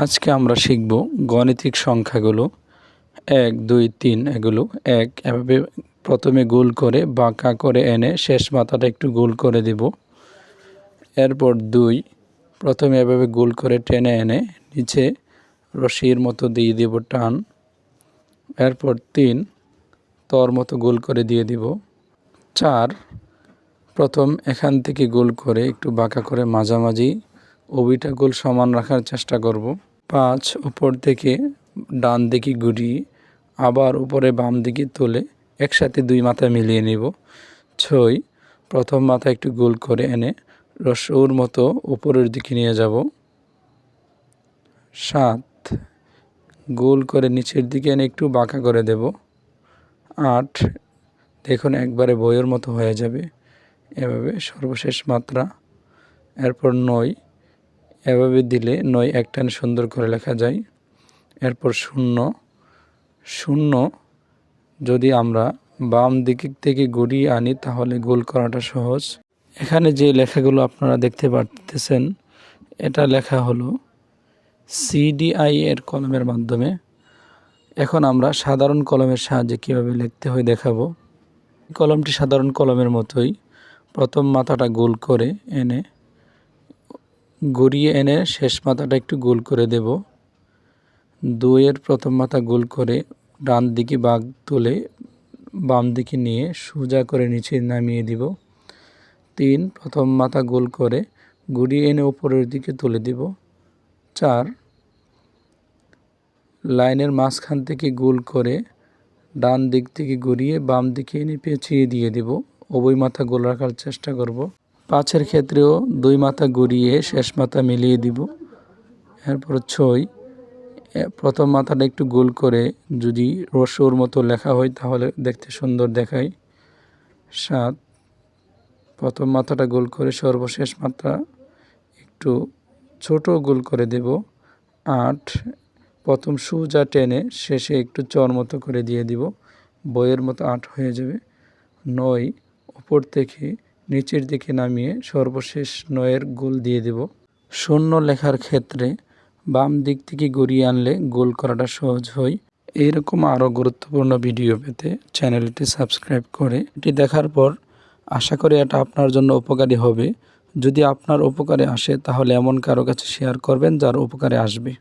আজকে আমরা শিখব গণিতিক সংখ্যাগুলো। এক, দুই, তিন এগুলো। এক, এভাবে প্রথমে গোল করে বাঁকা করে এনে শেষ মাথাটা একটু গোল করে দিব। এরপর দুই, প্রথমে এভাবে গোল করে টেনে এনে নিচে রশির মতো দিয়ে দিব টান। এরপর তিন, তর মতো গোল করে দিয়ে দিব। চার, প্রথম এখান থেকে গোল করে একটু বাঁকা করে মাঝামাঝি, ওবিটা গোল সমান রাখার চেষ্টা করব। পাঁচ উপর থেকে ডান দিকে ঘুরিয়ে আবার উপরে বাম দিকে তুলে একসাথে দুই মাথা মিলিয়ে নিব। ছয়, প্রথম মাথা একটু গোল করে এনে রসৌর মতো উপরের দিকে নিয়ে যাব। সাত, গোল করে নিচের দিকে এনে একটু বাঁকা করে দেব। আট, দেখুন একবারে বইয়ের মতো হয়ে যাবে। এভাবে সর্বশেষ মাত্রা। এরপর নয় এভাবে দিলে নয় একটান সুন্দর করে লেখা যায়। এরপর শূন্য। শূন্য যদি আমরা বাম দিক থেকে গড়িয়ে আনি তাহলে গোল করাটা সহজ। এখানে যে লেখাগুলো আপনারা দেখতে পারতেছেন, এটা লেখা হলো সিডিআই এর কলমের মাধ্যমে। এখন আমরা সাধারণ কলমের সাহায্যে কীভাবে লিখতে হয় দেখাবো। কলমটি সাধারণ কলমের মতোই প্রথম মাথাটা গোল করে এনে গড়িয়ে এনে শেষ মাথাটা একটু গোল করে দেব। দুইয়ের প্রথম মাথা গোল করে ডান দিকে বাঘ তুলে বাম দিকে নিয়ে সোজা করে নিচে নামিয়ে দিব। তিন, প্রথম মাথা গোল করে গুড়িয়ে এনে উপরের দিকে তুলে দিব। চার, লাইনের মাঝখান থেকে গোল করে ডান দিক থেকে ঘুরিয়ে বাম দিকে এনে পেঁচিয়ে দিয়ে দিব। উভয় মাথা গোল রাখার চেষ্টা করব। পাঁচের ক্ষেত্রেও দুই মাথা ঘুরিয়ে শেষ মাথা মিলিয়ে দিব। এরপর ছয় প্রথম মাথাটা একটু গোল করে যদি রসুর মতো লেখা হয় তাহলে দেখতে সুন্দর দেখায়। সাত, প্রথম মাথাটা গোল করে সর্বশেষ মাত্রা একটু ছোট গোল করে দেব। আট, প্রথম সুজা টেনে শেষে একটু চর মতো করে দিয়ে দিব। বইয়ের মতো আট হয়ে যাবে। নয়, উপর থেকে নিচের দিকে নামিয়ে সর্বশেষ নয়ের গোল দিয়ে দেব। শূন্য লেখার ক্ষেত্রে বাম দিক থেকে গড়িয়ে আনলে গোল করাটা সহজ হয়। এইরকম আরও গুরুত্বপূর্ণ ভিডিও পেতে চ্যানেলটি সাবস্ক্রাইব করে এটি দেখার পর আশা করি এটা আপনার জন্য উপকারী হবে। যদি আপনার উপকারে আসে তাহলে এমন কারও কাছে শেয়ার করবেন যার উপকারে আসবে।